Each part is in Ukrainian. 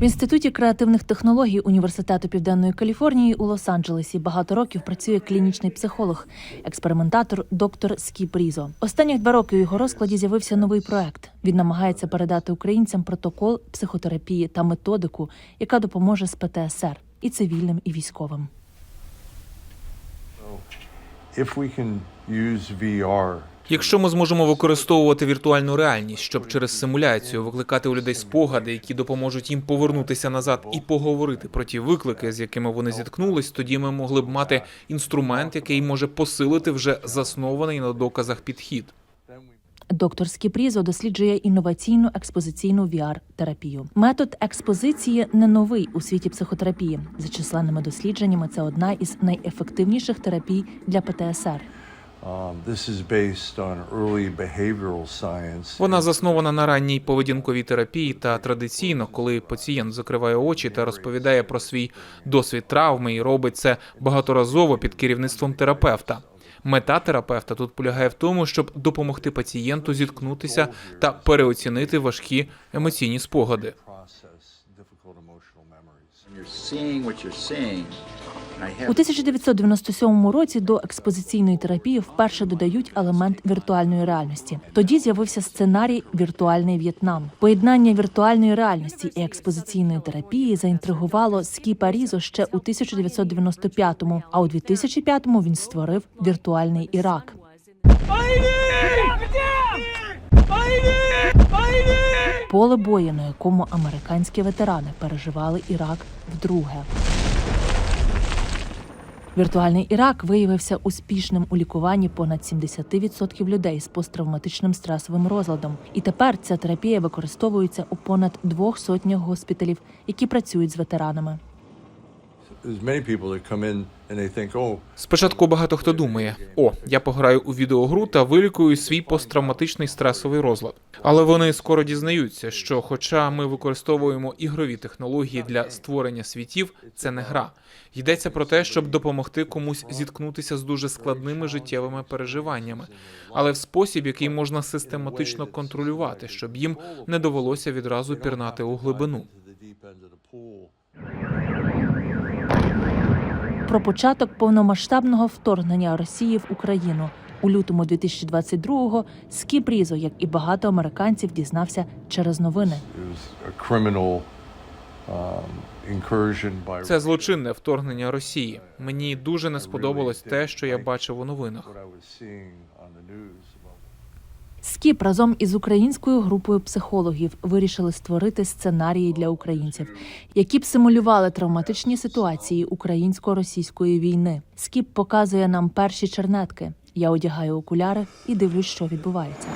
В інституті креативних технологій університету Південної Каліфорнії у Лос-Анджелесі багато років працює клінічний психолог, експериментатор доктор Скіп Різо. Останніх два роки у його розкладі з'явився новий проект. Він намагається передати українцям протокол психотерапії та методику, яка допоможе з ПТСР і цивільним, і військовим. If we can use VR Якщо ми зможемо використовувати віртуальну реальність, щоб через симуляцію викликати у людей спогади, які допоможуть їм повернутися назад і поговорити про ті виклики, з якими вони зіткнулись, тоді ми могли б мати інструмент, який може посилити вже заснований на доказах підхід. Доктор Скіпрізо досліджує інноваційну експозиційну VR-терапію. Метод експозиції не новий у світі психотерапії. За численними дослідженнями, це одна із найефективніших терапій для ПТСР. Um, this is based on early behavioral science. Вона заснована на ранній поведінковій терапії та традиційно, коли пацієнт закриває очі та розповідає про свій досвід травми і робить це багаторазово під керівництвом терапевта. Мета терапевта тут полягає в тому, щоб допомогти пацієнту зіткнутися та переоцінити важкі емоційні спогади. У 1997 році до експозиційної терапії вперше додають елемент віртуальної реальності. Тоді з'явився сценарій Віртуальний В'єтнам. Поєднання віртуальної реальності і експозиційної терапії заінтригувало Скіпа Різо ще у 1995-му, а у 2005-му він створив віртуальний Ірак. Поле бою, на якому американські ветерани переживали Ірак вдруге. Віртуальний Ірак виявився успішним у лікуванні понад 70% людей з посттравматичним стресовим розладом. І тепер ця терапія використовується у понад двох сотнях госпіталів, які працюють з ветеранами. Oh, Спочатку багато хто думає: о, я пограю у відеогру та вилікую свій посттравматичний стресовий розлад. Але вони скоро дізнаються, що, хоча ми використовуємо ігрові технології для створення світів, це не гра. Йдеться про те, щоб допомогти комусь зіткнутися з дуже складними життєвими переживаннями, але в спосіб, який можна систематично контролювати, щоб їм не довелося відразу пірнати у глибину. Про початок повномасштабного вторгнення Росії в Україну у лютому 2022-го Скіп Різо, як і багато американців, дізнався через новини. Um, Це злочинне вторгнення Росії. Мені дуже не сподобалось те, що я бачив у новинах. Скіп разом із українською групою психологів вирішили створити сценарії для українців, які б симулювали травматичні ситуації українсько-російської війни. Скіп показує нам перші чернетки. Я одягаю окуляри і дивлюсь, що відбувається.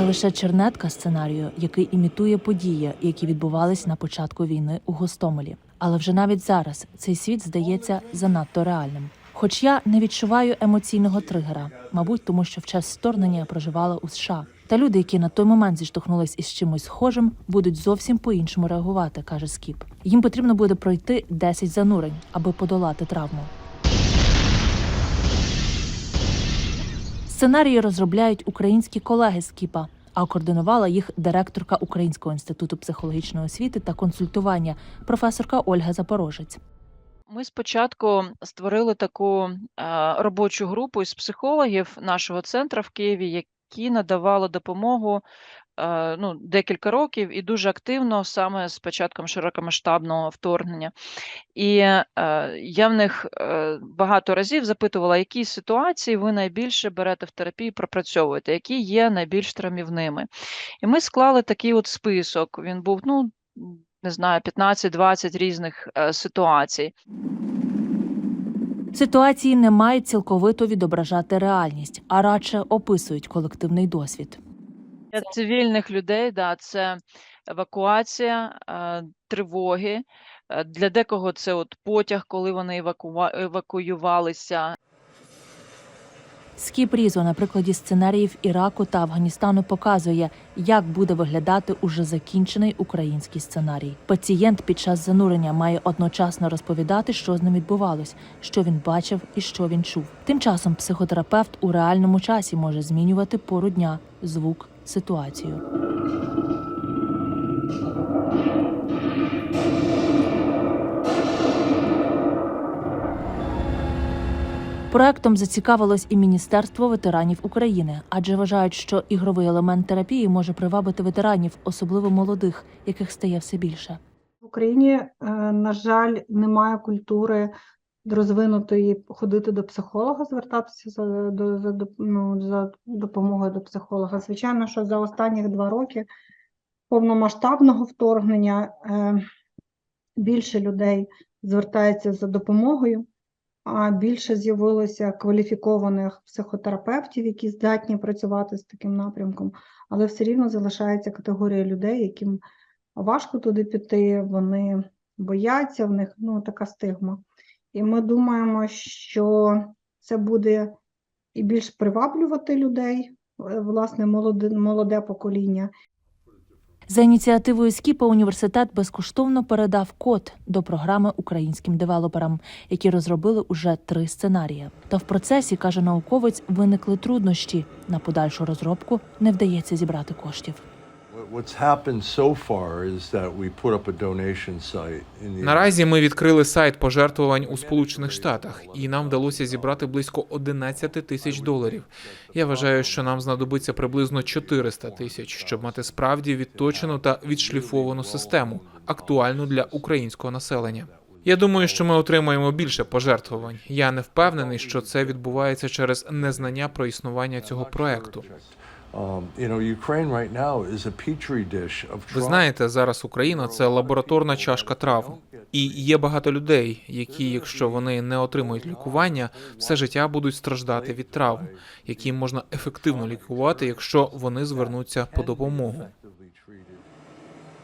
Це лише чернетка сценарію, який імітує події, які відбувались на початку війни у Гостомелі. Але вже навіть зараз цей світ здається занадто реальним. Хоч я не відчуваю емоційного тригера, мабуть, тому що в час вторгнення я проживала у США. Та люди, які на той момент зіштовхнулись із чимось схожим, будуть зовсім по-іншому реагувати, каже Скіп. Їм потрібно буде пройти 10 занурень, аби подолати травму. Сценарії розробляють українські колеги з КІПа, а координувала їх директорка Українського інституту психологічної освіти та консультування, професорка Ольга Запорожець. Ми спочатку створили таку е, робочу групу із психологів нашого центру в Києві, які надавали допомогу ну, декілька років і дуже активно саме з початком широкомасштабного вторгнення. І я в них е, багато разів запитувала, які ситуації ви найбільше берете в терапію, пропрацьовуєте, які є найбільш травмівними. І ми склали такий от список. Він був, ну, не знаю, 15-20 різних е, ситуацій. Ситуації не мають цілковито відображати реальність, а радше описують колективний досвід. Для цивільних людей, да, це евакуація, е, тривоги. Е, Для декого це от потяг, коли вони евакува- евакуювалися. Скіп Різо на прикладі сценаріїв Іраку та Афганістану показує, як буде виглядати уже закінчений український сценарій. Пацієнт під час занурення має одночасно розповідати, що з ним відбувалось, що він бачив і що він чув. Тим часом психотерапевт у реальному часі може змінювати пору дня, звук, ситуацію. Проектом зацікавилось і Міністерство ветеранів України, адже вважають, що ігровий елемент терапії може привабити ветеранів, особливо молодих, яких стає все більше. В Україні, е, на жаль, немає культури розвинутої ходити до психолога, звертатися за, до, за, ну, за допомогою до психолога. Звичайно, що за останні два роки повномасштабного вторгнення е, більше людей звертається за допомогою, а більше з'явилося кваліфікованих психотерапевтів, які здатні працювати з таким напрямком, але все рівно залишається категорія людей, яким важко туди піти, вони бояться, в них ну, така стигма. І ми думаємо, що це буде і більш приваблювати людей, е, власне, молоде, молоде покоління, За ініціативою Скіпа університет безкоштовно передав код до програми українським девелоперам, які розробили уже три сценарії. Та в процесі каже науковець, виникли труднощі. На подальшу розробку не вдається зібрати коштів. What- What's happened so far is that we put up a donation site Наразі ми відкрили сайт пожертвувань у Сполучених Штатах, і нам вдалося зібрати близько 11 тисяч доларів. Я вважаю, що нам знадобиться приблизно 400 тисяч, щоб мати справді відточену та відшліфовану систему, актуальну для українського населення. Я думаю, що ми отримаємо більше пожертвувань. Я не впевнений, що це відбувається через незнання про існування цього проекту. Um, you know, Ukraine right now is a petri dish of Ви знаєте, зараз Україна це лабораторна чашка травм. І є багато людей, які, якщо вони не отримують лікування, все життя будуть страждати від травм, які можна ефективно лікувати, якщо вони звернуться по допомогу.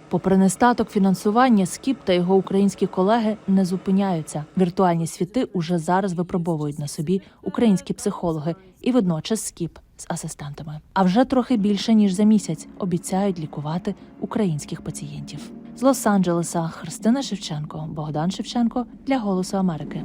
Попри нестаток фінансування, Скіп та його українські колеги не зупиняються. Віртуальні світи уже зараз випробовують на собі українські психологи і водночас Скіп з асистентами. А вже трохи більше ніж за місяць обіцяють лікувати українських пацієнтів. З Лос-Анджелеса Христина Шевченко, Богдан Шевченко для Голосу Америки.